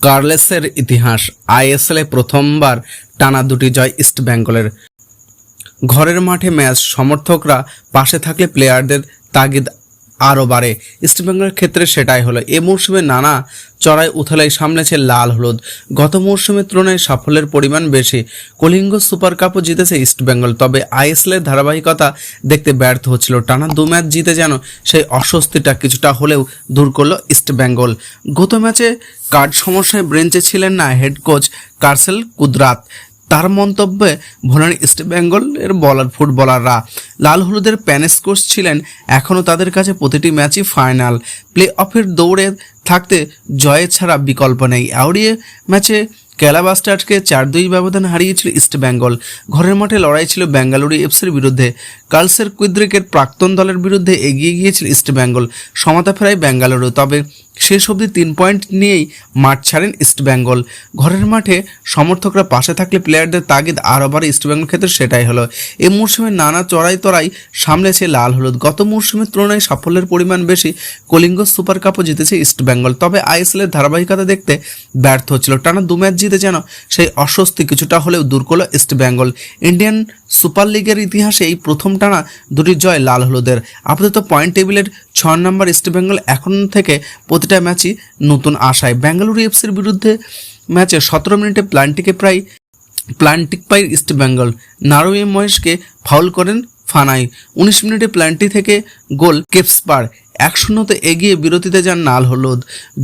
কার্লেসের ইতিহাস, আইএসএলে প্রথমবার টানা দুটি জয় ইস্ট বেঙ্গলের। ঘরের মাঠে ম্যাচ সমর্থকরা পাশে থাকলে প্লেয়ারদের তাগিদ আরও বাড়ে। ইস্টবেঙ্গলের ক্ষেত্রে সেটাই হলো। এ মরশুমে নানা চড়াই উথালাই সামলেছে লাল হলুদ। গত মরশুমের তুলনায় সাফল্যের পরিমাণ বেশি। কলিঙ্গ সুপার কাপও জিতেছে ইস্টবেঙ্গল তবে আইএসএলের ধারাবাহিকতা দেখতে ব্যর্থ হচ্ছিল। টানা দু ম্যাচ জিতে যেন সেই অস্বস্তিটা কিছুটা হলেও দূর করল ইস্টবেঙ্গল গত ম্যাচে কার্ড সমস্যায় ব্রেঞ্চে ছিলেন না হেড কোচ কার্সেল কুদরাত। তার মন্তব্যে ভোলার ইস্টবেঙ্গলের বলার ফুটবলাররা লাল হলুদের প্যানেস কোচ ছিলেন এখনও তাদের কাছে প্রতিটি ম্যাচই ফাইনাল প্লে অফের দৌড়ে থাকতে জয়ের ছাড়া বিকল্প নেই। আউড়িয়ে ম্যাচে ক্যালাবাস্টারকে চার দুই ব্যবধান হারিয়েছিল ইস্টবেঙ্গল ঘরের মাঠে লড়াই ছিল বেঙ্গালুরু এফসির বিরুদ্ধে। কার্লসের কুইদ্রিকের প্রাক্তন দলের বিরুদ্ধে এগিয়ে গিয়েছিল ইস্টবেঙ্গল সমতা ফেরায় বেঙ্গালুরু। তবে শেষ অবধি তিন পয়েন্ট নিয়েই মাঠ ছাড়েন ইস্টবেঙ্গল ঘরের মাঠে সমর্থকরা পাশে থাকলে প্লেয়ারদের তাগিদ আরও বাড়ে ইস্টবেঙ্গল ক্ষেত্রে সেটাই হলো। এই মরশুমে নানা চড়াই তড়াই সামলেছে লাল হলুদ। গত মরশুমের তুলনায় সাফল্যের পরিমাণ বেশি কলিঙ্গ সুপার কাপও জিতেছে ইস্টবেঙ্গল তবে আইএসএলের ধারাবাহিকতা দেখতে ব্যর্থ হচ্ছিল। টানা দু ম্যাচ জিতে যেন সেই অস্বস্তি কিছুটা হলেও দূর করল ইস্টবেঙ্গল ইন্ডিয়ান সুপার লিগের ইতিহাসে এই প্রথম টানা দুটি জয় লাল হলুদের। আপাতত পয়েন্ট টেবিলের ছ নম্বর ইস্টবেঙ্গল এখন থেকে প্রতিটা ম্যাচই নতুন আশায়। বেঙ্গালুরু এফসির বিরুদ্ধে ম্যাচে সতেরো মিনিটে প্লান্টিকে প্রায় প্লান্টিক পাই ইস্টবেঙ্গল নারোয়ে মহেশকে ফাউল করেন ফানাই। উনিশ মিনিটে প্ল্যান্টি থেকে গোল কেপসপার এক শূন্যতে এগিয়ে বিরতিতে যান নাল হলুদ।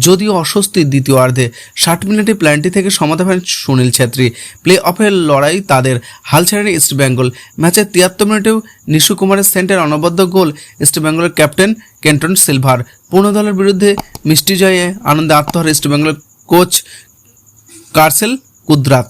যদিও অস্বস্তি দ্বিতীয়ার্ধে। ষাট মিনিটে প্ল্যান্টি থেকে সমাধা পান সুনীল ছেত্রী। প্লে অফের লড়াই তাদের হাল ছাড়েনি ইস্টবেঙ্গল ম্যাচের তিয়াত্তর মিনিটেও নিশু কুমারের সেন্টার অনবদ্য গোল ইস্টবেঙ্গলের ক্যাপ্টেন কেন্টন সিলভার। পূর্ণ দলের বিরুদ্ধে মিষ্টি জয়ে আনন্দে আত্মহার ইস্টবেঙ্গলের কোচ কার্সেল কুদরাত।